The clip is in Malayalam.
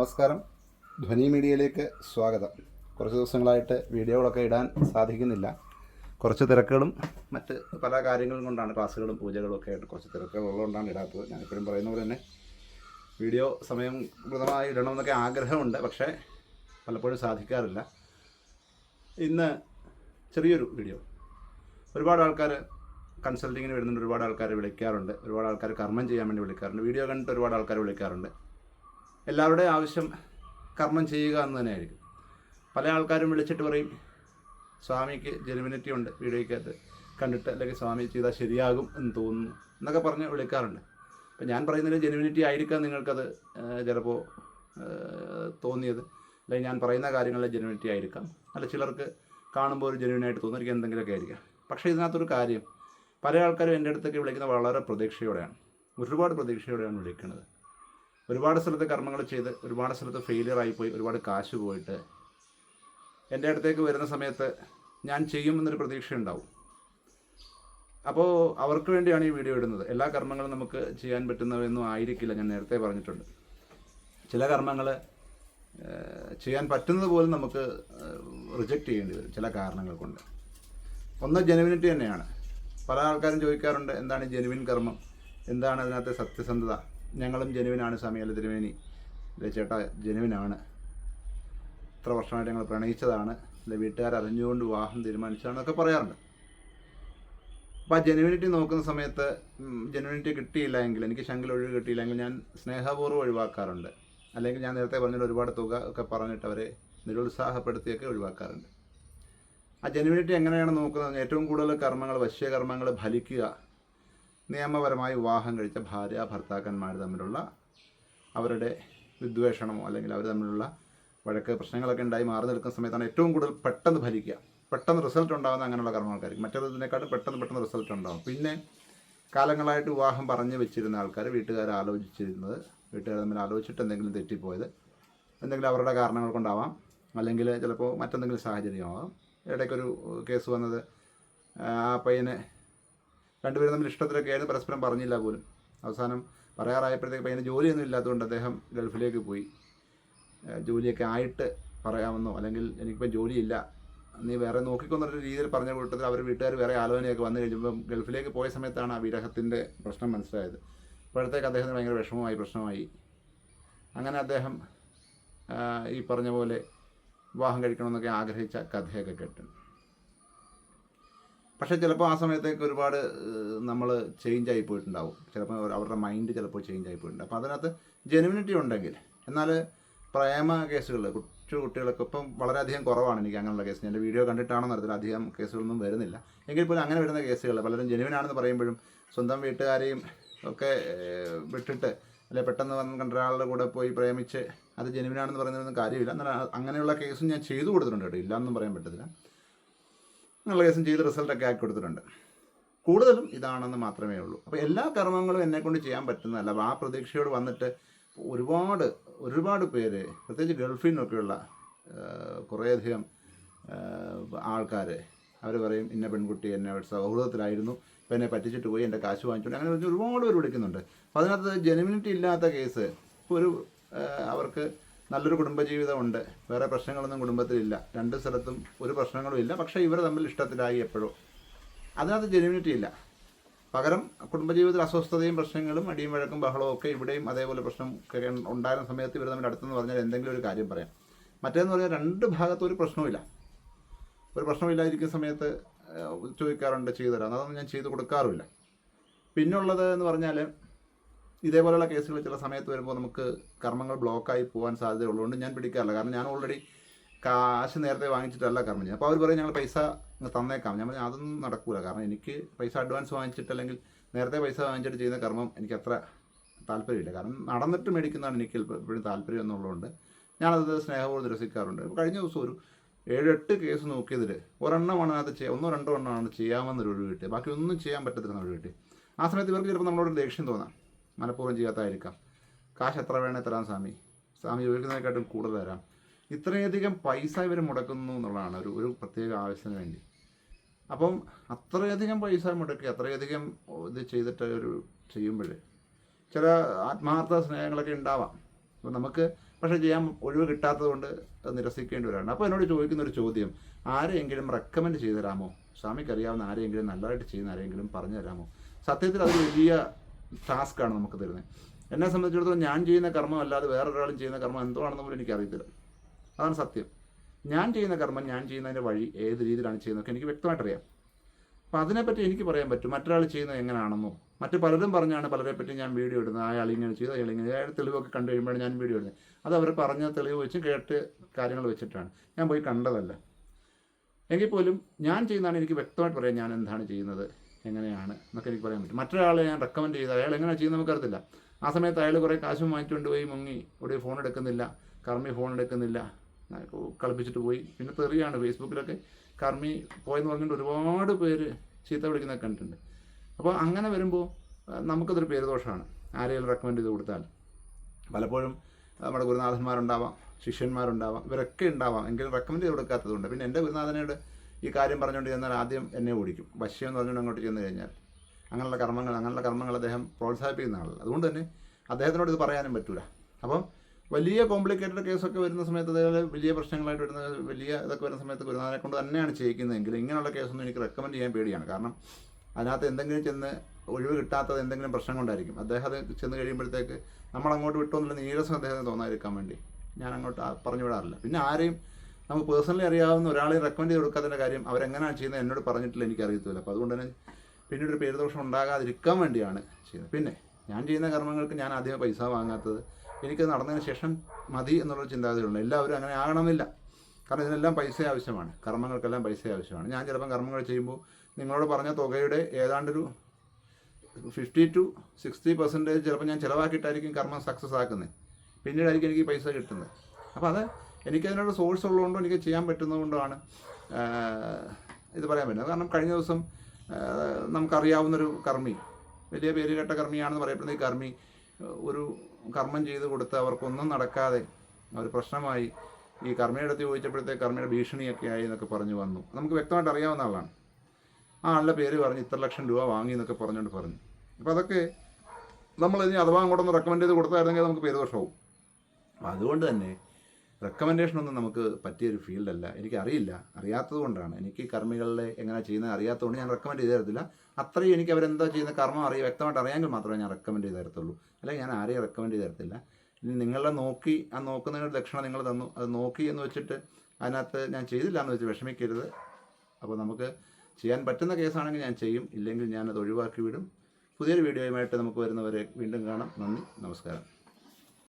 നമസ്കാരം. ധ്വനി മീഡിയയിലേക്ക് സ്വാഗതം. കുറച്ച് ദിവസങ്ങളായിട്ട് വീഡിയോകളൊക്കെ ഇടാൻ സാധിക്കുന്നില്ല. കുറച്ച് തിരക്കുകളും മറ്റ് പല കാര്യങ്ങളും കൊണ്ടാണ് ക്ലാസ്സുകളും പൂജകളും ഒക്കെ ആയിട്ട് കുറച്ച് തിരക്കുകളുള്ളതുകൊണ്ടാണ് ഇടാത്തത്. ഞാനിപ്പോഴും പറയുന്ന പോലെ തന്നെ വീഡിയോ സമയം കൃതമായി ഇടണമെന്നൊക്കെ ആഗ്രഹമുണ്ട് പക്ഷേ പലപ്പോഴും സാധിക്കാറില്ല. ഇന്ന് ചെറിയൊരു വീഡിയോ. ഒരുപാട് ആൾക്കാർ കൺസൾട്ടിങ്ങിന് വരുന്നുണ്ട് ഒരുപാട് ആൾക്കാർ വിളിക്കാറുണ്ട് ഒരുപാട് ആൾക്കാർ കർമ്മം ചെയ്യാൻ വേണ്ടി വിളിക്കാറുണ്ട് വീഡിയോ കണ്ടിട്ട് ഒരുപാട് ആൾക്കാർ വിളിക്കാറുണ്ട്. എല്ലാവരുടെയും ആവശ്യം കർമ്മം ചെയ്യുക എന്ന് തന്നെയായിരിക്കും. പല ആൾക്കാരും വിളിച്ചിട്ട് പറയും സ്വാമിക്ക് ജെനുവിനിറ്റി ഉണ്ട് വീഡിയോയ്ക്കകത്ത് കണ്ടിട്ട് അല്ലെങ്കിൽ സ്വാമി ചെയ്താൽ ശരിയാകും എന്ന് തോന്നുന്നു എന്നൊക്കെ പറഞ്ഞ് വിളിക്കാറുണ്ട്. അപ്പം ഞാൻ പറയുന്നതിൽ ജെനുവിനിറ്റി ആയിരിക്കാം നിങ്ങൾക്കത് ചിലപ്പോൾ തോന്നിയത്. അല്ലെങ്കിൽ ഞാൻ പറയുന്ന കാര്യങ്ങളിൽ ജെനുവിനിറ്റി ആയിരിക്കാം. അല്ല ചിലർക്ക് കാണുമ്പോൾ ഒരു ജെനുവിനായിട്ട് തോന്നിയിരിക്കും എന്തെങ്കിലുമൊക്കെ ആയിരിക്കാം. പക്ഷേ ഇതിനകത്തൊരു കാര്യം പല ആൾക്കാരും എന്റെ അടുത്തൊക്കെ വിളിക്കുന്നത് വളരെ പ്രതീക്ഷയോടെയാണ്. ഒരുപാട് പ്രതീക്ഷയോടെയാണ് വിളിക്കുന്നത്. ഒരുപാട് സ്ഥലത്ത് കർമ്മങ്ങൾ ചെയ്ത് ഒരുപാട് സ്ഥലത്ത് ഫെയിലിയർ ആയിപ്പോയി ഒരുപാട് കാശ് പോയിട്ട്. എന്റെ അടുത്തേക്ക് വരുന്ന സമയത്ത് ഞാൻ ചെയ്യുമെന്നൊരു പ്രതീക്ഷ ഉണ്ടാവും അപ്പോൾ അവർക്ക് വേണ്ടിയാണ് ഈ വീഡിയോ ഇടുന്നത്. എല്ലാ കർമ്മങ്ങളും നമുക്ക് ചെയ്യാൻ പറ്റുന്നവയൊന്നും ആയിരിക്കില്ല ഞാൻ നേരത്തെ പറഞ്ഞിട്ടുണ്ട്. ചില കർമ്മങ്ങൾ ചെയ്യാൻ പറ്റുന്നത് പോലും നമുക്ക് റിജക്റ്റ് ചെയ്യേണ്ടി വരും ചില കാരണങ്ങൾ കൊണ്ട്. ഒന്ന് ജെനുവിനിറ്റി തന്നെയാണ്. പല ആൾക്കാരും ചോദിക്കാറുണ്ട് എന്താണ് ജെനുവിൻ കർമ്മം? എന്താണ് അതിനകത്തെ സത്യസന്ധത? ഞങ്ങളും ജനുവിനാണ് സ്വാമി അല്ല അല്ലെ ചേട്ടാ ജനുവിനാണ്. ഇത്ര വർഷമായിട്ട് ഞങ്ങൾ പ്രണയിച്ചതാണ്. അല്ലെ വീട്ടുകാർ അറിഞ്ഞുകൊണ്ട് വിവാഹം തീരുമാനിച്ചതാണെന്നൊക്കെ പറയാറുണ്ട്. അപ്പോൾ ആ ജെനുവിനിറ്റി നോക്കുന്ന സമയത്ത് ജെനുവിനിറ്റി കിട്ടിയില്ല എങ്കിൽ എനിക്ക് ശങ്കിൽ ഒഴിവ് കിട്ടിയില്ലെങ്കിൽ ഞാൻ സ്നേഹപൂർവം ഒഴിവാക്കാറുണ്ട്. അല്ലെങ്കിൽ ഞാൻ നേരത്തെ പറഞ്ഞ ഒരുപാട് തുക ഒക്കെ പറഞ്ഞിട്ട് അവരെ നിരുത്സാഹപ്പെടുത്തിയൊക്കെ ഒഴിവാക്കാറുണ്ട്. ആ ജെനുവിനിറ്റി എങ്ങനെയാണ് നോക്കുന്നത്? ഏറ്റവും കൂടുതൽ കർമ്മങ്ങൾ വശ്യകർമ്മങ്ങൾ ഫലിക്കുക നിയമപരമായി വിവാഹം കഴിച്ച ഭാര്യ ഭർത്താക്കന്മാർ തമ്മിലുള്ള അവരുടെ വിദ്വേഷണമോ അല്ലെങ്കിൽ അവർ തമ്മിലുള്ള വഴക്ക് പ്രശ്നങ്ങളൊക്കെ ഉണ്ടായി മാറി നിൽക്കുന്ന സമയത്താണ് ഏറ്റവും കൂടുതൽ പെട്ടെന്ന് ഫലിക്കുക. പെട്ടെന്ന് റിസൾട്ട് ഉണ്ടാകുന്ന അങ്ങനെയുള്ള കർമ്മങ്ങൾക്കായിരിക്കും. മറ്റേതിനേക്കാട്ടും പെട്ടെന്ന് പെട്ടെന്ന് റിസൾട്ട് ഉണ്ടാകും പിന്നെ കാലങ്ങളായിട്ട് വിവാഹം പറഞ്ഞു വെച്ചിരുന്ന ആൾക്കാർ വീട്ടുകാർ ആലോചിച്ചിരുന്നത് വീട്ടുകാർ തമ്മിൽ ആലോചിച്ചിട്ട് എന്തെങ്കിലും തെറ്റിപ്പോയത് എന്തെങ്കിലും അവരുടെ കാരണങ്ങൾ കൊണ്ടാവാം അല്ലെങ്കിൽ ചിലപ്പോൾ മറ്റെന്തെങ്കിലും സാഹചര്യമാവാം ഇടയ്ക്കൊരു കേസ് വന്നത് ആ പയ്യനെ രണ്ടുപേരും തമ്മിൽ ഇഷ്ടത്തിലൊക്കെ ആയിരുന്നു പരസ്പരം പറഞ്ഞില്ല പോലും. അവസാനം പറയാറായപ്പോഴത്തേക്ക് പയ്യന് ജോലിയൊന്നും ഇല്ലാത്തതുകൊണ്ട് അദ്ദേഹം ഗൾഫിലേക്ക് പോയി. ജോലിയൊക്കെ ആയിട്ട് പറയാമെന്നോ അല്ലെങ്കിൽ എനിക്കിപ്പോൾ ജോലിയില്ല നീ വേറെ നോക്കിക്കൊന്നൊരു രീതിയിൽ പറഞ്ഞ കൂട്ടത്തിൽ അവർ വീട്ടുകാർ വേറെ ആലോചനയൊക്കെ വന്നു കഴിഞ്ഞപ്പം ഗൾഫിലേക്ക് പോയ സമയത്താണ് ആ വിരഹത്തിന്റെ പ്രശ്നം മനസ്സിലായത്. ഇപ്പോഴത്തേക്ക് അദ്ദേഹത്തിന് ഭയങ്കര വിഷമമായി പ്രശ്നമായി. അങ്ങനെ അദ്ദേഹം ഈ പറഞ്ഞ പോലെ വിവാഹം കഴിക്കണമെന്നൊക്കെ ആഗ്രഹിച്ച കഥയൊക്കെ കേട്ടിട്ടുണ്ട് പക്ഷേ ചിലപ്പോൾ ആ സമയത്തേക്ക് ഒരുപാട് നമ്മൾ ചേഞ്ച് ആയി പോയിട്ടുണ്ടാവും. ചിലപ്പോൾ അവരുടെ മൈൻഡ് ചിലപ്പോൾ ചേഞ്ച് ആയി പോയിട്ടുണ്ട്. അപ്പോൾ അതിനകത്ത് ജെനുവിനിറ്റി ഉണ്ടെങ്കിൽ എന്നാൽ പ്രേമ കേസുകൾ കൊച്ചു കുട്ടികളൊക്കെ ഇപ്പം വളരെയധികം കുറവാണ് എനിക്ക് അങ്ങനെയുള്ള കേസ്. എന്റെ വീഡിയോ കണ്ടിട്ടാണോ അറിയത്തില്ല. അധികം കേസുകളൊന്നും വരുന്നില്ല. എങ്കിൽ പോലും അങ്ങനെ വരുന്ന കേസുകൾ പലരും ജെനുവിനാണെന്ന് പറയുമ്പോഴും സ്വന്തം വീട്ടുകാരെയും ഒക്കെ വിട്ടിട്ട് അല്ലെ പെട്ടെന്ന് വന്ന് കണ്ട ഒരാളുടെ കൂടെ പോയി പ്രേമിച്ച് അത് ജെനുവിനാണെന്ന് പറയുന്നതൊന്നും കാര്യമില്ല. എന്നാൽ അങ്ങനെയുള്ള കേസും ഞാൻ ചെയ്തു കൊടുത്തിട്ടുണ്ട് കേട്ടോ. ഇല്ലയെന്നും പറയാൻ പറ്റത്തില്ല. അങ്ങനെയുള്ള കേസും ചെയ്ത് റിസൾട്ടൊക്കെ ആക്കി കൊടുത്തിട്ടുണ്ട്. കൂടുതലും ഇതാണെന്ന് മാത്രമേ ഉള്ളൂ. അപ്പോൾ എല്ലാ കർമ്മങ്ങളും എന്നെക്കൊണ്ട് ചെയ്യാൻ പറ്റുന്നതല്ല. അപ്പോൾ ആ പ്രതീക്ഷയോട് വന്നിട്ട് ഒരുപാട് ഒരുപാട് പേര് പ്രത്യേകിച്ച് ഗൾഫിൽ നിന്നൊക്കെയുള്ള കുറേയധികം ആൾക്കാർ അവർ പറയും ഇന്ന പെൺകുട്ടി എന്നെ സൗഹൃദത്തിലായിരുന്നു. ഇപ്പം എന്നെ പറ്റിച്ചിട്ട് പോയി എന്റെ കാശ് വാങ്ങിച്ചുകൊണ്ട് അങ്ങനെ ഒരുപാട് പേര് വിളിക്കുന്നുണ്ട്. അപ്പോൾ അതിനകത്ത് ജെനുവിനിറ്റി ഇല്ലാത്ത കേസ് ഒരു അവർക്ക് നല്ലൊരു കുടുംബജീവിതമുണ്ട്. വേറെ പ്രശ്നങ്ങളൊന്നും കുടുംബത്തിലില്ല. രണ്ട് സ്ഥലത്തും ഒരു പ്രശ്നങ്ങളും ഇല്ല പക്ഷേ ഇവർ തമ്മിൽ ഇഷ്ടത്തിലായി എപ്പോഴും. അതിനകത്ത് ജെനുവിനിറ്റി ഇല്ല. പകരം കുടുംബജീവിതത്തിൽ അസ്വസ്ഥതയും പ്രശ്നങ്ങളും അടിയും വഴക്കും ബഹളവും ഒക്കെ ഇവിടെയും അതേപോലെ പ്രശ്നം ഉണ്ടായിരുന്ന സമയത്ത് ഇവർ തമ്മിൽ അടുത്തെന്ന് പറഞ്ഞാൽ എന്തെങ്കിലും ഒരു കാര്യം പറയാം. മറ്റേന്ന് പറഞ്ഞാൽ രണ്ട് ഭാഗത്തും ഒരു പ്രശ്നവുമില്ല. ഒരു പ്രശ്നമില്ലാതിരിക്കുന്ന സമയത്ത് ചോദിക്കാറുണ്ട് ചെയ്തു തരാം. അതൊന്നും ഞാൻ ചെയ്തു കൊടുക്കാറുമില്ല. പിന്നുള്ളത് എന്ന് പറഞ്ഞാൽ ഇതേപോലെയുള്ള കേസുകൾ ചില സമയത്ത് വരുമ്പോൾ നമുക്ക് കർമ്മങ്ങൾ ബ്ലോക്കായി പോകാൻ സാധ്യതയുള്ളതുകൊണ്ട് ഞാൻ പിടിക്കാറില്ല. കാരണം ഞാൻ ഓൾറെഡി കാശ് നേരത്തെ വാങ്ങിച്ചിട്ടല്ല കർമ്മം ചെയ്യുന്നത്. അപ്പോൾ അവർ പറയും ഞങ്ങൾ പൈസ തന്നേക്കാം. ഞാൻ പറഞ്ഞു അതൊന്നും നടക്കൂല. കാരണം എനിക്ക് പൈസ അഡ്വാൻസ് വാങ്ങിച്ചിട്ട് അല്ലെങ്കിൽ നേരത്തെ പൈസ വാങ്ങിച്ചിട്ട് ചെയ്യുന്ന കർമ്മം എനിക്ക് അത്ര താല്പര്യമില്ല. കാരണം നടന്നിട്ട് മേടിക്കുന്നതാണ് എനിക്ക് എപ്പോഴും താല്പര്യം എന്നുള്ളതുകൊണ്ട് ഞാനത് സ്നേഹപൂർവം നിരസിക്കാറുണ്ട്. കഴിഞ്ഞ ദിവസം ഒരു ഏഴെട്ട് കേസ് നോക്കിയതിൽ ഒരെണ്ണമാണ് അത് ചെയ്യാം ഒന്നോ രണ്ടോ എണ്ണമാണ് ചെയ്യാമെന്നൊരു ഒഴിവ് കിട്ടിയത് ബാക്കി ഒന്നും ചെയ്യാൻ പറ്റത്തില്ല ഒഴിവ് കിട്ടി ആ സമയത്ത് ഇവർക്ക് ചിലപ്പോൾ നമ്മളോട് ദേഷ്യം തോന്നാം. മനഃപൂർവം ചെയ്യാത്തതായിരിക്കാം കാശ് എത്ര വേണേ തരാം സ്വാമി. സ്വാമി ചോദിക്കുന്നതിനെക്കാട്ടും കൂടുതൽ തരാം. ഇത്രയധികം പൈസ ഇവർ മുടക്കുന്നു എന്നുള്ളതാണ് ഒരു ഒരു പ്രത്യേക ആവശ്യത്തിന് വേണ്ടി. അപ്പം അത്രയധികം പൈസ മുടക്കി അത്രയധികം ഇത് ചെയ്തിട്ട് ഒരു ചെയ്യുമ്പോൾ ചില ആത്മാർത്ഥ സ്നേഹങ്ങളൊക്കെ ഉണ്ടാവാം. അപ്പം നമുക്ക് പക്ഷേ ചെയ്യാൻ ഒഴിവ് കിട്ടാത്തത് കൊണ്ട് നിരസിക്കേണ്ടി വരാറുണ്ട്. അപ്പോൾ എന്നോട് ചോദിക്കുന്ന ഒരു ചോദ്യം ആരെയെങ്കിലും റെക്കമെൻഡ് ചെയ്തു തരാമോ? സ്വാമിക്ക് അറിയാവുന്ന ആരെയെങ്കിലും നല്ലതായിട്ട് ചെയ്യുന്ന ആരെങ്കിലും പറഞ്ഞു തരാമോ? സത്യത്തിൽ അത് വലിയ ടാസ്ക്കാണ് നമുക്ക് തരുന്നത് എന്നെ സംബന്ധിച്ചിടത്തോളം ഞാൻ ചെയ്യുന്ന കർമ്മം അല്ലാതെ വേറൊരാളും ചെയ്യുന്ന കർമ്മം എന്തോ ആണെന്ന് പോലും എനിക്കറിയത്തില്ല. അതാണ് സത്യം. ഞാൻ ചെയ്യുന്ന കർമ്മം ഞാൻ ചെയ്യുന്നതിന്റെ വഴി ഏത് രീതിയിലാണ് ചെയ്യുന്നതൊക്കെ എനിക്ക് വ്യക്തമായിട്ടറിയാം. അപ്പം അതിനെപ്പറ്റി എനിക്ക് പറയാൻ പറ്റും മറ്റൊരാൾ ചെയ്യുന്നത് എങ്ങനെയാണെന്നോ മറ്റ് പലരും പറഞ്ഞാണ് പലരെ പറ്റി ഞാൻ വീഡിയോ ഇടുന്നത്. അയാൾ ഇങ്ങനെ ചെയ്തു അയാൾ ഇങ്ങനെ അയാൾ തെളിവൊക്കെ കണ്ടു കഴിയുമ്പോഴാണ് ഞാൻ വീഡിയോ ഇടുന്നത്. അത് അവർ പറഞ്ഞ തെളിവ് വെച്ച് കേട്ട് കാര്യങ്ങൾ വെച്ചിട്ടാണ്. ഞാൻ പോയി കണ്ടതല്ല. എങ്കിൽ പോലും ഞാൻ ചെയ്യുന്നതാണ് എനിക്ക് വ്യക്തമായിട്ട് പറയാം ഞാൻ എന്താണ് ചെയ്യുന്നത്. എങ്ങനെയാണ് എന്നൊക്കെ എനിക്ക് പറയാൻ പറ്റും. മറ്റൊരാളെ ഞാൻ റെക്കമെൻഡ് ചെയ്ത് അയാൾ എങ്ങനെ ചെയ്യുന്നത് നമുക്കറിയത്തില്ല. ആ സമയത്ത് അയാൾ കുറേ കാശും വാങ്ങിച്ചുകൊണ്ട് പോയി മുങ്ങി ഇവിടെ ഫോൺ എടുക്കുന്നില്ല. കർമ്മി ഫോൺ എടുക്കുന്നില്ല. കളിപ്പിച്ചിട്ട് പോയി. പിന്നെ തെറിയാണ് ഫേസ്ബുക്കിലൊക്കെ കർമ്മി പോയെന്ന് പറഞ്ഞിട്ട് ഒരുപാട് പേര് ചീത്ത വിളിക്കുന്നൊക്കെ കണ്ടിട്ടുണ്ട്. അപ്പോൾ അങ്ങനെ വരുമ്പോൾ നമുക്കതൊരു പേരുദോഷമാണ്. ആരെങ്കിലും റെക്കമെൻഡ് ചെയ്ത് കൊടുത്താൽ. പലപ്പോഴും നമ്മുടെ ഗുരുനാഥന്മാരുണ്ടാവാം ശിഷ്യന്മാരുണ്ടാവാം ഇവരൊക്കെ ഉണ്ടാവാം. എങ്കിലും റെക്കമെൻഡ് ചെയ്ത് കൊടുക്കാത്തതുകൊണ്ട് പിന്നെ എന്റെ ഗുരുനാഥനോട് ഈ കാര്യം പറഞ്ഞുകൊണ്ട് ചെന്നാൽ ആദ്യം എന്നെ ഓടിക്കും. വശ്യം എന്ന് പറഞ്ഞുകൊണ്ട് അങ്ങോട്ട് ചെന്ന് കഴിഞ്ഞാൽ. അങ്ങനെയുള്ള കർമ്മങ്ങൾ അങ്ങനെയുള്ള കർമ്മങ്ങൾ അദ്ദേഹം പ്രോത്സാഹിപ്പിക്കുന്ന ആളല്ല. അതുകൊണ്ട് തന്നെ അദ്ദേഹത്തിനോട് ഇത് പറയാനും പറ്റൂല. അപ്പം വലിയ കോംപ്ലിക്കേറ്റഡ് കേസൊക്കെ വരുന്ന സമയത്ത് അതേപോലെ വലിയ പ്രശ്നങ്ങളായിട്ട് വരുന്ന വലിയ ഇതൊക്കെ വരുന്ന സമയത്ത് ഗുരുനാഥനെ കൊണ്ട് തന്നെയാണ് ചെയ്യിക്കുന്നതെങ്കിൽ ഇങ്ങനെയുള്ള കേസൊന്നും എനിക്ക് റെക്കമെൻഡ് ചെയ്യാൻ പേടിയാണ്. കാരണം അതിനകത്ത് എന്തെങ്കിലും ചെന്ന് ഒഴിവ് കിട്ടാത്തത് എന്തെങ്കിലും പ്രശ്നം കൊണ്ടായിരിക്കും. അദ്ദേഹം അത് ചെന്ന് കഴിയുമ്പോഴത്തേക്ക് നമ്മൾ അങ്ങോട്ട് നീരസം അദ്ദേഹത്തിന് തോന്നാതിരിക്കാൻ വേണ്ടി ഞാൻ അങ്ങോട്ട് പറഞ്ഞു വിടാറില്ല പിന്നെ ആരെയും നമുക്ക് പേഴ്സണലി അറിയാവുന്ന ഒരാളെ റെക്കമെൻഡ് ചെയ്ത് കൊടുക്കാത്തതിന്റെ കാര്യം അവരെങ്ങനെയാണ് ചെയ്യുന്നത് എന്നോട് പറഞ്ഞിട്ടില്ല എനിക്ക് അറിയത്തില്ല. അപ്പോൾ അതുകൊണ്ട് തന്നെ പിന്നീട് ഒരു പേരുദോഷം ഉണ്ടാകാതിരിക്കാൻ വേണ്ടിയാണ് ചെയ്യുന്നത്. പിന്നെ ഞാൻ ചെയ്യുന്ന കർമ്മങ്ങൾക്ക് ഞാൻ ആദ്യമേ പൈസ വാങ്ങാത്തത് എനിക്കത് നടന്നതിന് ശേഷം മതി എന്നുള്ള ചിന്താഗതിയുണ്ട് എല്ലാവരും അങ്ങനെ ആകണമെന്നില്ല. കാരണം ഇതിനെല്ലാം പൈസ ആവശ്യമാണ്. കർമ്മങ്ങൾക്കെല്ലാം പൈസ ആവശ്യമാണ്. ഞാൻ ചിലപ്പം കർമ്മങ്ങൾ ചെയ്യുമ്പോൾ നിങ്ങളോട് പറഞ്ഞ തുകയുടെ ഏതാണ്ടൊരു ഫിഫ്റ്റി ടു സിക്സ്റ്റി പെർസെന്റേജ് ചിലപ്പോൾ ഞാൻ ചിലവാക്കിയിട്ടായിരിക്കും കർമ്മം സക്സസ് ആക്കുന്നത്. പിന്നീടായിരിക്കും എനിക്ക് പൈസ കിട്ടുന്നത്. അപ്പോൾ അത് എനിക്കതിനൊരു സോഴ്സ് ഉള്ളതുകൊണ്ടും എനിക്ക് ചെയ്യാൻ പറ്റുന്നതുകൊണ്ടാണ് ഇത് പറയാൻ പറ്റുന്നത്. കാരണം കഴിഞ്ഞ ദിവസം നമുക്കറിയാവുന്നൊരു കർമ്മി വലിയ പേര് കേട്ട കർമ്മിയാണെന്ന് പറയപ്പെടുന്ന ഈ കർമ്മി ഒരു കർമ്മം ചെയ്ത് കൊടുത്ത് അവർക്കൊന്നും നടക്കാതെ അവർ പ്രശ്നമായി ഈ കർമ്മയുടെ അടുത്ത് ചോദിച്ചപ്പോഴത്തേക്ക് കർമ്മയുടെ ഭീഷണിയൊക്കെ ആയി എന്നൊക്കെ പറഞ്ഞു വന്നു. നമുക്ക് വ്യക്തമായിട്ട് അറിയാവുന്ന ആളാണ്. ആ ആളുടെ പേര് പറഞ്ഞ് ഇത്ര ലക്ഷം രൂപ വാങ്ങി എന്നൊക്കെ പറഞ്ഞുകൊണ്ട് പറഞ്ഞു. അപ്പോൾ അതൊക്കെ നമ്മൾ ഇനി അഥവാ അങ്ങോട്ടൊന്ന് റെക്കമെൻഡ് ചെയ്ത് കൊടുത്തായിരുന്നെങ്കിൽ നമുക്ക് പേരുദോഷമാവും. അതുകൊണ്ട് തന്നെ റെക്കമെൻഡേഷൻ ഒന്നും നമുക്ക് പറ്റിയൊരു ഫീൽഡല്ല എനിക്കറിയില്ല. അറിയാത്തത് കൊണ്ടാണ് എനിക്ക് കർമ്മികളെ എങ്ങനെ ചെയ്യുന്നത് അറിയാത്തതുകൊണ്ട് ഞാൻ റെക്കമെൻഡ് ചെയ്ത് തരത്തില്ല അത്രയും എനിക്ക് അവരെന്താ ചെയ്യുന്ന കർമ്മം അറിയാം വ്യക്തമായിട്ട് അറിയാമെങ്കിൽ മാത്രമേ ഞാൻ റെക്കമെൻഡ് ചെയ്ത് തരത്തുള്ളൂ അല്ലെങ്കിൽ ഞാൻ ആരെയും റെക്കമെൻഡ് ചെയ്ത് തരത്തില്ല ഇനി നിങ്ങളെ നോക്കി ആ നോക്കുന്നതിനൊരു ദക്ഷിണ നിങ്ങൾ തന്നു. അത് നോക്കി എന്ന് വെച്ചിട്ട് അതിനകത്ത് ഞാൻ ചെയ്തില്ല എന്ന് വെച്ച് വിഷമിക്കരുത്. അപ്പോൾ നമുക്ക് ചെയ്യാൻ പറ്റുന്ന കേസാണെങ്കിൽ ഞാൻ ചെയ്യും. ഇല്ലെങ്കിൽ ഞാനത് ഒഴിവാക്കി വിടും. പുതിയൊരു വീഡിയോയുമായിട്ട് നമുക്ക് വരുന്നവരെ വീണ്ടും കാണാം. നന്ദി. നമസ്കാരം.